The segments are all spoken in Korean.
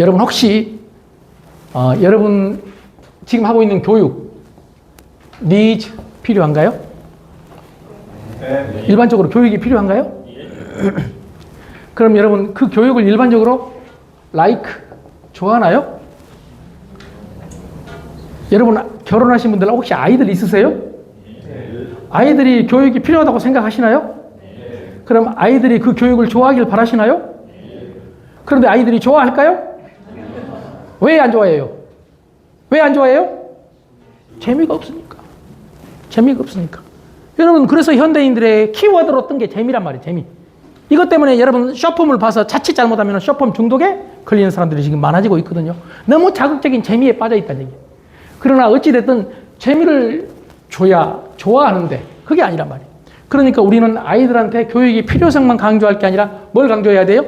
여러분 혹시 어, 여러분 지금 하고 있는 교육 니즈 필요한가요? 일반적으로 교육이 필요한가요? 그럼 여러분 그 교육을 일반적으로 like 좋아하나요? 여러분 결혼하신 분들 혹시 아이들 있으세요? 아이들이 교육이 필요하다고 생각하시나요? 그럼 아이들이 그 교육을 좋아하길 바라시나요? 그런데 아이들이 좋아할까요? 왜 안 좋아해요? 왜 안 좋아해요? 재미가 없으니까. 재미가 없으니까. 여러분, 그래서 현대인들의 키워드로 뜬 게 재미란 말이에요, 재미. 이것 때문에 여러분 쇼폼을 봐서 자칫 잘못하면 쇼폼 중독에 걸리는 사람들이 지금 많아지고 있거든요. 너무 자극적인 재미에 빠져 있다는 얘기예요. 그러나 어찌됐든 재미를 줘야 좋아하는데 그게 아니란 말이에요. 그러니까 우리는 아이들한테 교육의 필요성만 강조할 게 아니라 뭘 강조해야 돼요?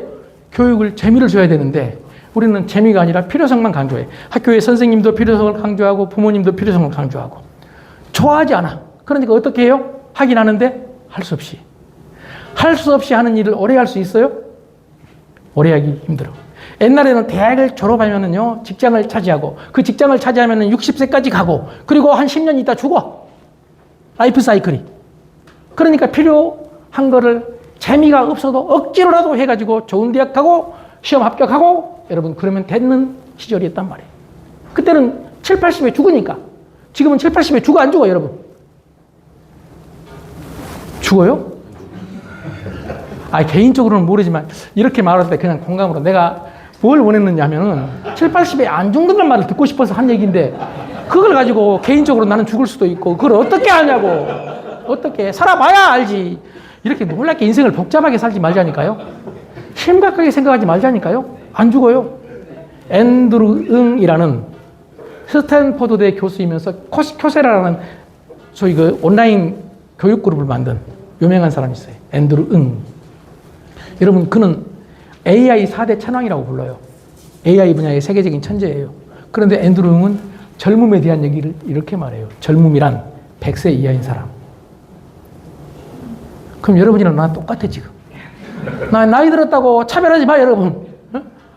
교육을 재미를 줘야 되는데 우리는 재미가 아니라 필요성만 강조해. 학교의 선생님도 필요성을 강조하고 부모님도 필요성을 강조하고 좋아하지 않아. 그러니까 어떻게 해요? 하긴 하는데 할 수 없이. 할 수 없이 하는 일을 오래 할 수 있어요? 오래 하기 힘들어. 옛날에는 대학을 졸업하면은요, 직장을 차지하고, 그 직장을 차지하면은 60세까지 가고, 그리고 한 10년 있다 죽어. 라이프 사이클이. 그러니까 필요한 거를 재미가 없어도 억지로라도 해가지고 좋은 대학 가고, 시험 합격하고, 여러분, 그러면 되는 시절이었단 말이에요. 그때는 7, 80에 죽으니까. 지금은 7, 80에 죽어, 안 죽어, 여러분? 죽어요? 아 개인적으로는 모르지만 이렇게 말할 때 그냥 공감으로 내가 뭘 원했느냐 하면은 7, 80에 안 죽는다는 말을 듣고 싶어서 한 얘기인데 그걸 가지고 개인적으로 나는 죽을 수도 있고 그걸 어떻게 하냐고 어떻게 살아봐야 알지 이렇게 놀랍게 인생을 복잡하게 살지 말자니까요 심각하게 생각하지 말자니까요 안 죽어요 앤드루 응이라는 스탠포드대 교수이면서 큐세라라는 소위 그 온라인 교육 그룹을 만든 유명한 사람이 있어요 앤드루 응 여러분 그는 AI 4대 천왕이라고 불러요. AI 분야의 세계적인 천재예요. 그런데 앤드루는 젊음에 대한 얘기를 이렇게 말해요. 젊음이란 100세 이하인 사람. 그럼 여러분이랑 나랑 똑같아 지금. 나 나이 들었다고 차별하지 마 여러분.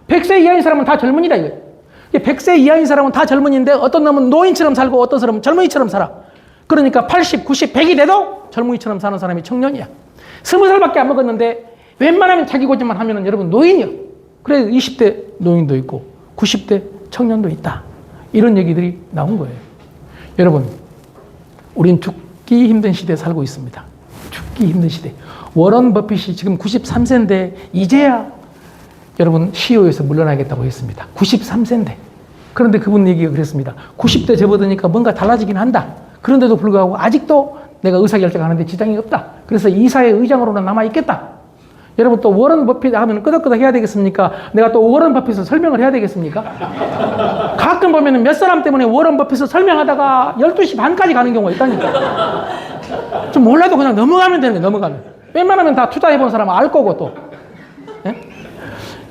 어? 100세 이하인 사람은 다 젊은이다 이거. 100세 이하인 사람은 다 젊은인데 어떤 놈은 노인처럼 살고 어떤 사람은 젊은이처럼 살아. 그러니까 80, 90, 100이 돼도 젊은이처럼 사는 사람이 청년이야. 20살밖에 안 먹었는데 웬만하면 자기 고집만 하면은 여러분 노인이요. 그래 20대 노인도 있고 90대 청년도 있다. 이런 얘기들이 나온 거예요. 여러분, 우린 죽기 힘든 시대에 살고 있습니다. 죽기 힘든 시대. 워런 버핏이 지금 93세인데 이제야 여러분 CEO에서 물러나겠다고 했습니다. 93세인데. 그런데 그분 얘기가 그랬습니다. 90대 접어드니까 뭔가 달라지긴 한다. 그런데도 불구하고 아직도 내가 의사결정하는데 지장이 없다. 그래서 이사의 의장으로는 남아있겠다. 여러분 또 워런 버핏 하면 끄덕끄덕 해야 되겠습니까? 내가 또 워런 버핏을 설명을 해야 되겠습니까? 가끔 보면 몇 사람 때문에 워런 버핏을 설명하다가 12시 반까지 가는 경우가 있다니까. 좀 몰라도 그냥 넘어가면 되는 거예요, 넘어가면. 웬만하면 다 투자해본 사람은 알 거고 또. 예?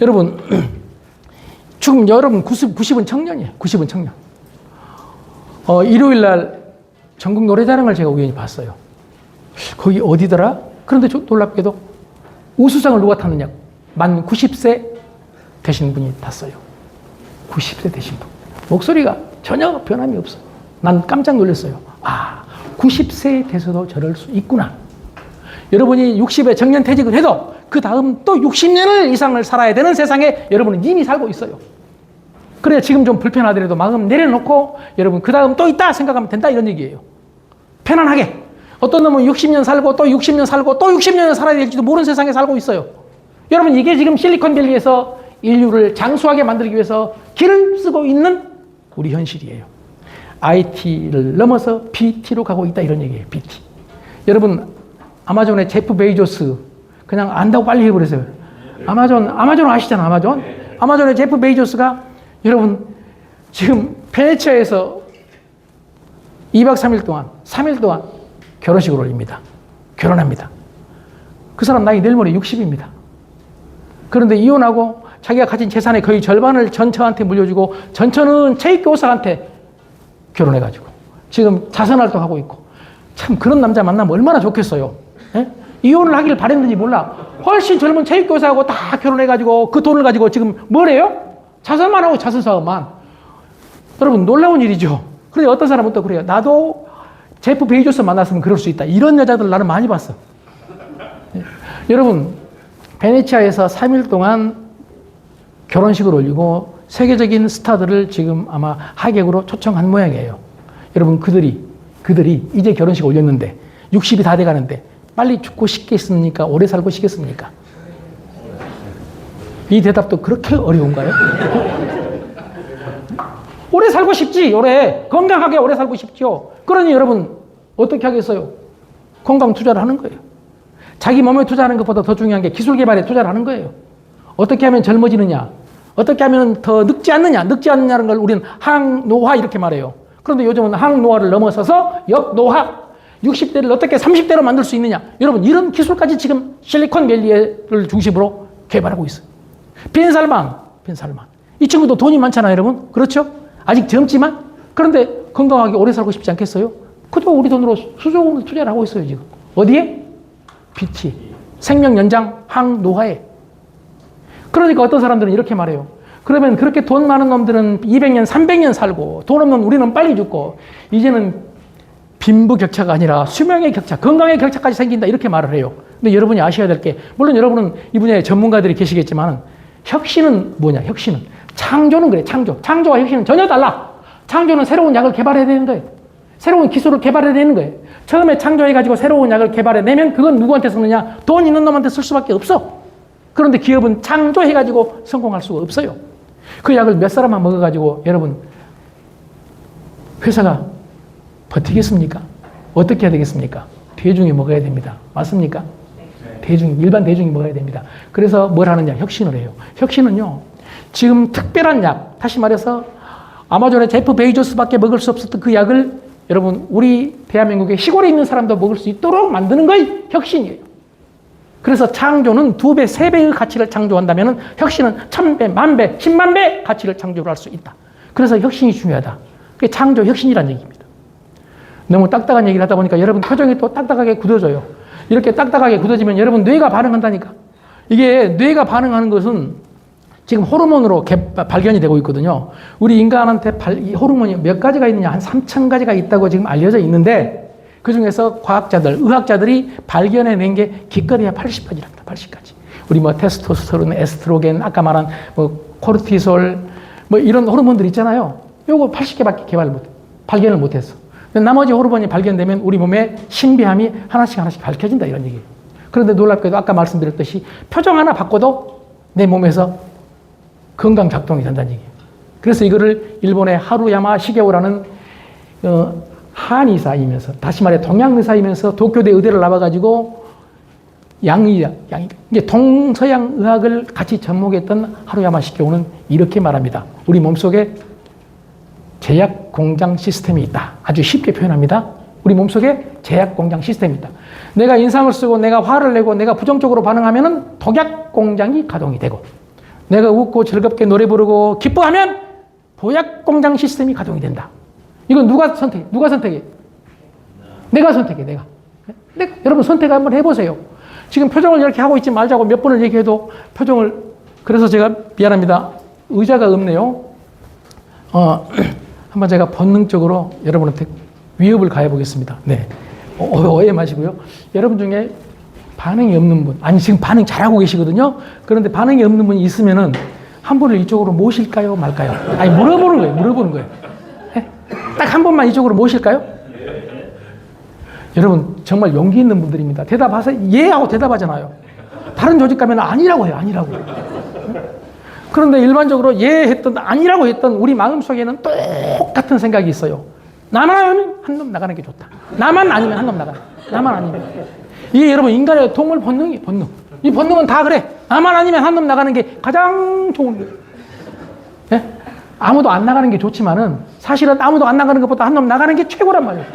여러분, 지금 여러분 90, 90은 청년이에요. 90은 청년. 어, 일요일 날 전국 노래자랑을 제가 우연히 봤어요. 거기 어디더라? 그런데 저 놀랍게도 우수상을 누가 탔느냐? 만 90세 되신 분이 탔어요. 90세 되신 분. 목소리가 전혀 변함이 없어요. 난 깜짝 놀랐어요. 아, 90세 돼서도 저럴 수 있구나. 여러분이 60에 정년 퇴직을 해도 그 다음 또 60년을 이상을 살아야 되는 세상에 여러분은 이미 살고 있어요. 그래 지금 좀 불편하더라도 마음 내려놓고 여러분 그 다음 또 있다 생각하면 된다 이런 얘기예요. 편안하게. 어떤 놈은 60년 살고 또 60년 살고 또 60년을 살아야 될지도 모르는 세상에 살고 있어요. 여러분 이게 지금 실리콘밸리에서 인류를 장수하게 만들기 위해서 길을 쓰고 있는 우리 현실이에요. IT를 넘어서 BT로 가고 있다 이런 얘기예요. BT. 여러분 아마존의 제프 베이조스 그냥 안다고 빨리 해버렸어요. 아마존 아마존 아시잖아 아마존. 아마존의 제프 베이조스가 여러분 지금 베네치아에서 2박 3일 동안 3일 동안 결혼식을 올립니다. 결혼합니다. 그 사람 나이 내일 모레 60입니다. 그런데 이혼하고 자기가 가진 재산의 거의 절반을 전처한테 물려주고 전처는 체육교사한테 결혼해가지고 지금 자선활동하고 있고 참 그런 남자 만나면 얼마나 좋겠어요. 예? 이혼을 하기를 바랬는지 몰라. 훨씬 젊은 체육교사하고 다 결혼해가지고 그 돈을 가지고 지금 뭘 해요? 자살만 하고 자살 사업만. 여러분 놀라운 일이죠. 그런데 어떤 사람은 또 그래요. 나도 제프 베이조스 만났으면 그럴 수 있다. 이런 여자들 나는 많이 봤어. 예. 여러분 베네치아에서 3일 동안 결혼식을 올리고 세계적인 스타들을 지금 아마 하객으로 초청한 모양이에요. 여러분 그들이 그들이 이제 결혼식 올렸는데 60이 다 돼가는데 빨리 죽고 싶겠습니까? 오래 살고 싶겠습니까? 이 대답도 그렇게 어려운가요? 오래 살고 싶지, 오래. 건강하게 오래 살고 싶죠. 그러니 여러분, 어떻게 하겠어요? 건강 투자를 하는 거예요. 자기 몸에 투자하는 것보다 더 중요한 게 기술 개발에 투자를 하는 거예요. 어떻게 하면 젊어지느냐? 어떻게 하면 더 늙지 않느냐? 늙지 않느냐는 걸 우리는 항노화 이렇게 말해요. 그런데 요즘은 항노화를 넘어서서 역노화. 60대를 어떻게 30대로 만들 수 있느냐? 여러분, 이런 기술까지 지금 실리콘밸리를 중심으로 개발하고 있어요. 벤살만, 벤살만. 이 친구도 돈이 많잖아요, 여러분. 그렇죠? 아직 젊지만. 그런데 건강하게 오래 살고 싶지 않겠어요? 그도 우리 돈으로 수조원을 투자를 하고 있어요, 지금. 어디에? 빛이. 생명 연장 항노화에. 그러니까 어떤 사람들은 이렇게 말해요. 그러면 그렇게 돈 많은 놈들은 200년, 300년 살고 돈 없는 우리는 빨리 죽고 이제는 빈부 격차가 아니라 수명의 격차, 건강의 격차까지 생긴다 이렇게 말을 해요. 근데 여러분이 아셔야 될 게 물론 여러분은 이 분야의 전문가들이 계시겠지만 혁신은 뭐냐? 혁신은 창조는 그래. 창조. 창조와 혁신은 전혀 달라. 창조는 새로운 약을 개발해야 되는 거예요. 새로운 기술을 개발해야 되는 거예요. 처음에 창조해가지고 새로운 약을 개발해내면 그건 누구한테 쓰느냐? 돈 있는 놈한테 쓸 수밖에 없어. 그런데 기업은 창조해가지고 성공할 수가 없어요. 그 약을 몇 사람만 먹어가지고 여러분 회사가 버티겠습니까? 어떻게 해야 되겠습니까? 대중이 먹어야 됩니다. 맞습니까? 대중, 일반 대중이 먹어야 됩니다. 그래서 뭘 하느냐? 혁신을 해요. 혁신은요, 지금 특별한 약, 다시 말해서 아마존의 제프 베이조스밖에 먹을 수 없었던 그 약을 여러분, 우리 대한민국의 시골에 있는 사람도 먹을 수 있도록 만드는 것이 혁신이에요. 그래서 창조는 두 배, 세 배의 가치를 창조한다면 혁신은 천 배, 만 배, 십만 배 가치를 창조를 할수 있다. 그래서 혁신이 중요하다. 그게 창조 혁신이라는 얘기입니다. 너무 딱딱한 얘기를 하다 보니까 여러분 표정이 또 딱딱하게 굳어져요. 이렇게 딱딱하게 굳어지면 여러분 뇌가 반응한다니까. 이게 뇌가 반응하는 것은 지금 호르몬으로 개, 발견이 되고 있거든요. 우리 인간한테 발, 이 호르몬이 몇 가지가 있느냐 한 3천 가지가 있다고 지금 알려져 있는데 그 중에서 과학자들, 의학자들이 발견해낸 게 기껏해야 80가지랍니다. 80가지. 우리 뭐 테스토스테론, 에스트로겐, 아까 말한 뭐 코르티솔, 뭐 이런 호르몬들 있잖아요. 요거 80개밖에 개발 못, 발견을 못했어. 나머지 호르몬이 발견되면 우리 몸의 신비함이 하나씩 하나씩 밝혀진다 이런 얘기예요. 그런데 놀랍게도 아까 말씀드렸듯이 표정 하나 바꿔도 내 몸에서 건강 작동이 된다는 얘기예요. 그래서 이거를 일본의 하루야마 시게오라는 어, 한의사이면서 다시 말해 동양 의사이면서 도쿄대 의대를 나와가지고 양의학, 양 이게 동서양 의학을 같이 접목했던 하루야마 시게오는 이렇게 말합니다. 우리 몸 속에 제약 공장 시스템이 있다. 아주 쉽게 표현합니다. 우리 몸속에 제약 공장 시스템이 있다. 내가 인상을 쓰고 내가 화를 내고 내가 부정적으로 반응하면은 독약 공장이 가동이 되고 내가 웃고 즐겁게 노래 부르고 기뻐하면 보약 공장 시스템이 가동이 된다. 이건 누가 선택? 누가 선택해? 내가 선택해. 내가. 네? 여러분 선택 한번 해보세요. 지금 표정을 이렇게 하고 있지 말자고 몇 번을 얘기해도 표정을 그래서 제가 미안합니다. 의자가 없네요. 어, 한번 제가 본능적으로 여러분한테 위협을 가해 보겠습니다. 네. 어, 오해 마시고요. 여러분 중에 반응이 없는 분, 아니 지금 반응 잘하고 계시거든요. 그런데 반응이 없는 분이 있으면은 한 분을 이쪽으로 모실까요, 말까요? 아니 물어보는 거예요. 물어보는 거예요. 딱한 번만 이쪽으로 모실까요? 여러분 정말 용기 있는 분들입니다. 대답하세요. 예 하고 대답하잖아요. 다른 조직 가면 아니라고 해요. 아니라고. 그런데 일반적으로 예 했던 아니라고 했던 우리 마음 속에는 똑같은 생각이 있어요. 나만 아니면 한 놈 나가는 게 좋다. 나만 아니면 한 놈 나가. 나만 아니면. 이게 여러분 인간의 동물 본능이 본능. 이 본능은 다 그래. 나만 아니면 한 놈 나가는 게 가장 좋은 거예요. 예? 아무도 안 나가는 게 좋지만은 사실은 아무도 안 나가는 것보다 한 놈 나가는 게 최고란 말이에요.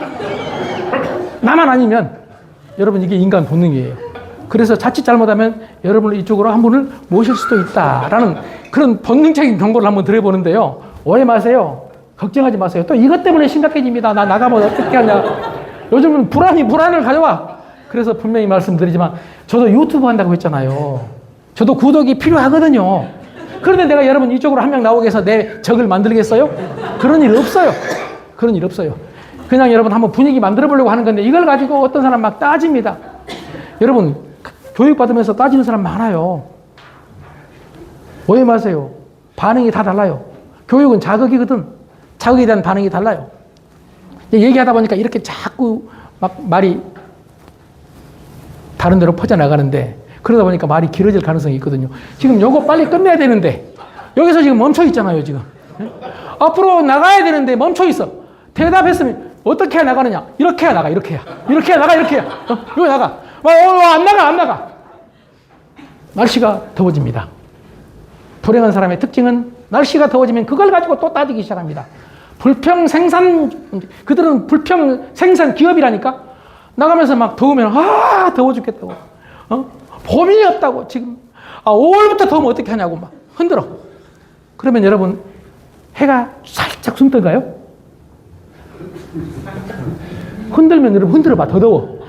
나만 아니면 여러분 이게 인간 본능이에요. 그래서 자칫 잘못하면 여러분을 이쪽으로 한 분을 모실 수도 있다라는 그런 본능적인 경고를 한번 드려보는데요. 오해 마세요. 걱정하지 마세요. 또 이것 때문에 심각해집니다. 나 나가면 어떻게 하냐. 요즘은 불안이 불안을 가져와. 그래서 분명히 말씀드리지만 저도 유튜브 한다고 했잖아요. 저도 구독이 필요하거든요. 그런데 내가 여러분 이쪽으로 한 명 나오게 해서 내 적을 만들겠어요? 그런 일 없어요. 그런 일 없어요. 그냥 여러분 한번 분위기 만들어 보려고 하는 건데 이걸 가지고 어떤 사람 막 따집니다. 여러분 교육받으면서 따지는 사람 많아요. 오해 마세요. 반응이 다 달라요. 교육은 자극이거든. 자극에 대한 반응이 달라요. 얘기하다 보니까 이렇게 자꾸 막 말이 다른 데로 퍼져나가는데 그러다 보니까 말이 길어질 가능성이 있거든요. 지금 요거 빨리 끝내야 되는데 여기서 지금 멈춰 있잖아요, 지금. 예? 앞으로 나가야 되는데 멈춰 있어. 대답했으면 어떻게 나가느냐? 이렇게 해야 나가, 이렇게 해야. 이렇게 해야 나가, 이렇게 해야. 어, 이거 나가. 어, 어, 안 나가, 안 나가. 날씨가 더워집니다. 불행한 사람의 특징은 날씨가 더워지면 그걸 가지고 또 따지기 시작합니다. 불평 생산, 그들은 불평 생산 기업이라니까? 나가면서 막 더우면, 아, 더워 죽겠다고. 어? 봄이 없다고, 지금. 아, 5월부터 더우면 어떻게 하냐고 막 흔들어. 그러면 여러분, 해가 살짝 숨던가요? 흔들면 여러분 흔들어 봐. 더 더워.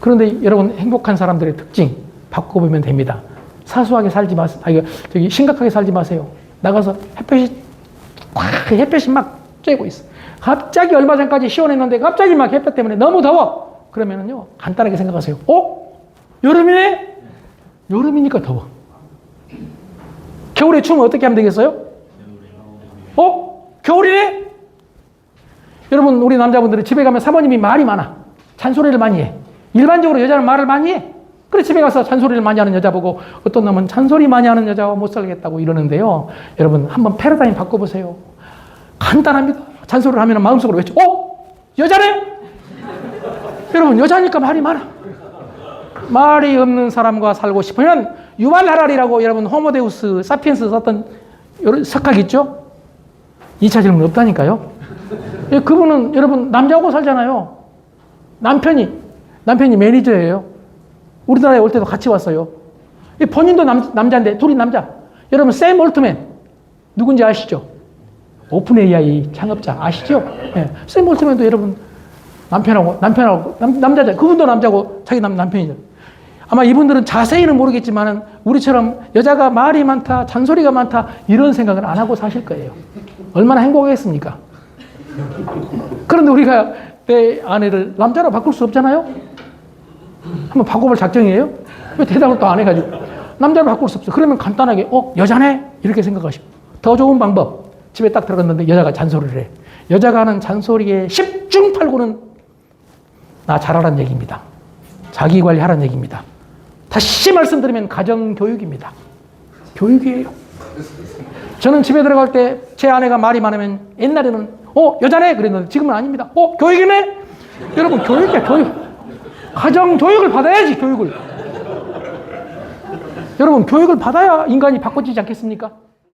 그런데 여러분, 행복한 사람들의 특징 바꿔보면 됩니다. 사소하게 살지 마세요. 아, 저기 심각하게 살지 마세요. 나가서 햇볕이 꽉 햇볕이 막 쬐고 있어. 갑자기 얼마 전까지 시원했는데 갑자기 막 햇볕 때문에 너무 더워. 그러면은요 간단하게 생각하세요. 어? 여름이네? 여름이니까 더워. 겨울에 추우면 어떻게 하면 되겠어요? 어? 겨울이네? 여러분 우리 남자분들은 집에 가면 사모님이 말이 많아. 잔소리를 많이 해. 일반적으로 여자는 말을 많이 해. 그래 집에 가서 잔소리를 많이 하는 여자 보고 어떤 놈은 잔소리 많이 하는 여자와 못 살겠다고 이러는데요. 여러분 한번 패러다임 바꿔보세요. 간단합니다. 잔소리를 하면 마음속으로 외쳐. 어? 여자네? 여러분 여자니까 말이 많아. 말이 없는 사람과 살고 싶으면 유발 하랄이라고 여러분 호모데우스 사피엔스 썼던 석학 있죠? 2차 질문 없다니까요. 예, 그분은 여러분 남자하고 살잖아요. 남편이 남편이 매니저예요. 우리나라에 올 때도 같이 왔어요. 이 본인도 남, 남자인데 둘이 남자. 여러분 샘 올트맨 누군지 아시죠? 오픈 AI 창업자 아시죠? 예. 샘 올트맨도 여러분 남편하고 남편하고 남, 남자자 그분도 남자고 자기 남, 남편이죠. 아마 이분들은 자세히는 모르겠지만은 우리처럼 여자가 말이 많다, 잔소리가 많다 이런 생각을 안 하고 사실 거예요. 얼마나 행복하겠습니까? 그런데 우리가 내 아내를 남자로 바꿀 수 없잖아요. 한번 바꿔볼 작정이에요? 왜 대답을 또 안 해가지고. 남자로 바꿀 수 없어. 그러면 간단하게, 어, 여자네? 이렇게 생각하시고. 더 좋은 방법. 집에 딱 들어갔는데 여자가 잔소리를 해. 여자가 하는 잔소리에 10중 8구는 나 잘하라는 얘기입니다. 자기 관리하라는 얘기입니다. 다시 말씀드리면 가정교육입니다. 교육이에요. 저는 집에 들어갈 때 제 아내가 말이 많으면 옛날에는 어 여자네 그랬는데 지금은 아닙니다. 어 교육이네. 여러분 교육이야 교육. 가정 교육을 받아야지 교육을. 여러분 교육을 받아야 인간이 바꿔지지 않겠습니까?